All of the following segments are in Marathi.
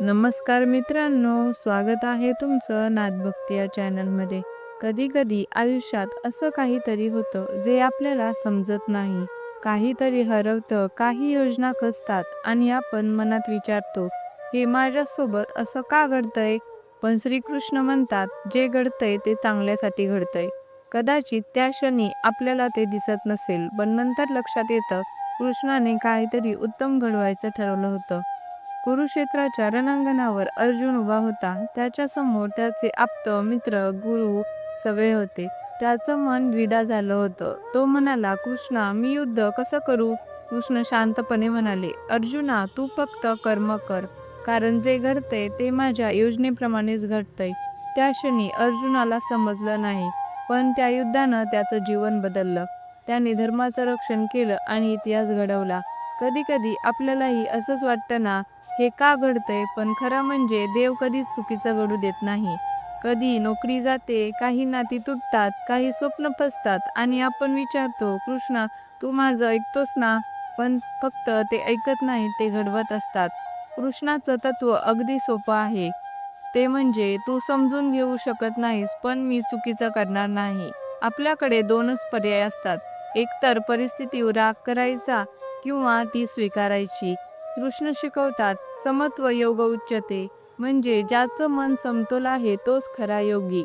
नमस्कार मित्रांनो स्वागत आहे तुमचं नादभक्ती या चॅनलमध्ये. कधी कधी आयुष्यात असं काहीतरी होतं जे आपल्याला समजत नाही. काहीतरी हरवतं काही योजना कसतात आणि आपण मनात विचारतो हे माझ्यासोबत असं का घडतंय? पण श्रीकृष्ण म्हणतात जे घडतंय ते चांगल्यासाठी घडतंय. कदाचित त्या क्षणी आपल्याला ते दिसत नसेल. पण नंतर लक्षात येतं कृष्णाने काहीतरी उत्तम घडवायचं ठरवलं होतं. कुरुक्षेत्राच्या रणांगणावर अर्जुन उभा होता. त्याच्यासमोर त्याचे आप्त मित्र गुरु सगळे होते. त्याचं मन द्विधा झालं होतं. तो म्हणाला कृष्णा मी युद्ध कसं करू? कृष्ण शांतपणे म्हणाले अर्जुना तू फक्त कर्म कर. कारण जे घडतंय ते माझ्या योजनेप्रमाणेच घडतंय. त्या क्षणी अर्जुनाला समजलं नाही. पण त्या युद्धानं त्याचं जीवन बदललं. त्याने धर्माचं रक्षण केलं आणि इतिहास घडवला. कधी कधी आपल्यालाही असंच वाटतं ना हे का घडतंय? पण खरं म्हणजे देव कधीच चुकीचं घडू देत नाही. कधी नोकरी जाते काही नाती तुटतात काही स्वप्न फसतात आणि आपण विचारतो कृष्णा तू माझं ऐकतोस ना? पण फक्त ते ऐकत नाही ते घडवत असतात. कृष्णाचं तत्व अगदी सोपं आहे. ते म्हणजे तू समजून घेऊ शकत नाहीस पण मी चुकीचं करणार नाही. आपल्याकडे दोनच पर्याय असतात. एकतर परिस्थितीवर राग करायचा किंवा ती स्वीकारायची. कृष्ण शिकवतात समत्व योग उच्चते म्हणजे ज्याचं मन समतोल आहे तोच खरा योगी.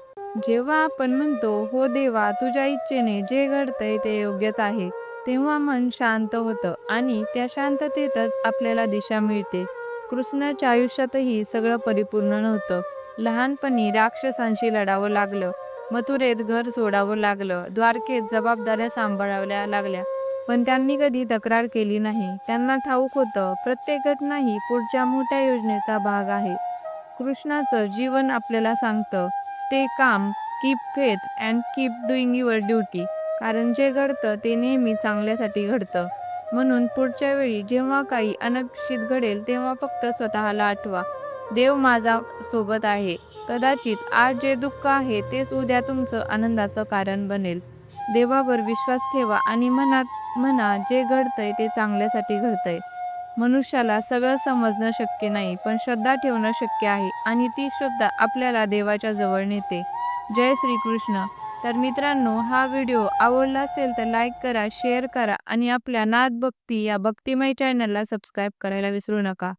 जेव्हा आपण म्हणतो हो देवा तुझ्या इच्छेने जे घडतंय ते योग्यच आहे तेव्हा मन शांत होतं आणि त्या शांततेतच आपल्याला दिशा मिळते. कृष्णाच्या आयुष्यातही सगळं परिपूर्ण नव्हतं. लहानपणी राक्षसांशी लढावं लागलं मथुरेत घर सोडावं लागलं द्वारकेत जबाबदाऱ्या सांभाळाव्या लागल्या पण त्यांनी कधी तक्रार केली नाही. त्यांना ठाऊक होतं प्रत्येक घटना ही पुढच्या मोठ्या योजनेचा भाग आहे. कृष्णाचं जीवन आपल्याला सांगतं stay calm keep faith and keep doing your duty. कारण जे घडतं ते नेहमी चांगल्यासाठी घडतं. म्हणून पुढच्या वेळी जेव्हा काही अनपेक्षित घडेल तेव्हा फक्त स्वतःला आठवा देव माझा सोबत आहे. कदाचित आज जे दुःख आहे तेच उद्या तुमचं आनंदाचं कारण बनेल. देवावर विश्वास ठेवा आणि मनात म्हणा जे घडतंय ते चांगल्यासाठी घडतंय. मनुष्याला सगळं समजणं शक्य नाही पण श्रद्धा ठेवणं शक्य आहे आणि ती श्रद्धा आपल्याला देवाच्या जवळ नेते. जय श्रीकृष्ण. तर मित्रांनो हा व्हिडिओ आवडला असेल तर लाईक करा शेअर करा आणि आपल्या नाद भक्ती या भक्तिमय चॅनलला सबस्क्राईब करायला विसरू नका.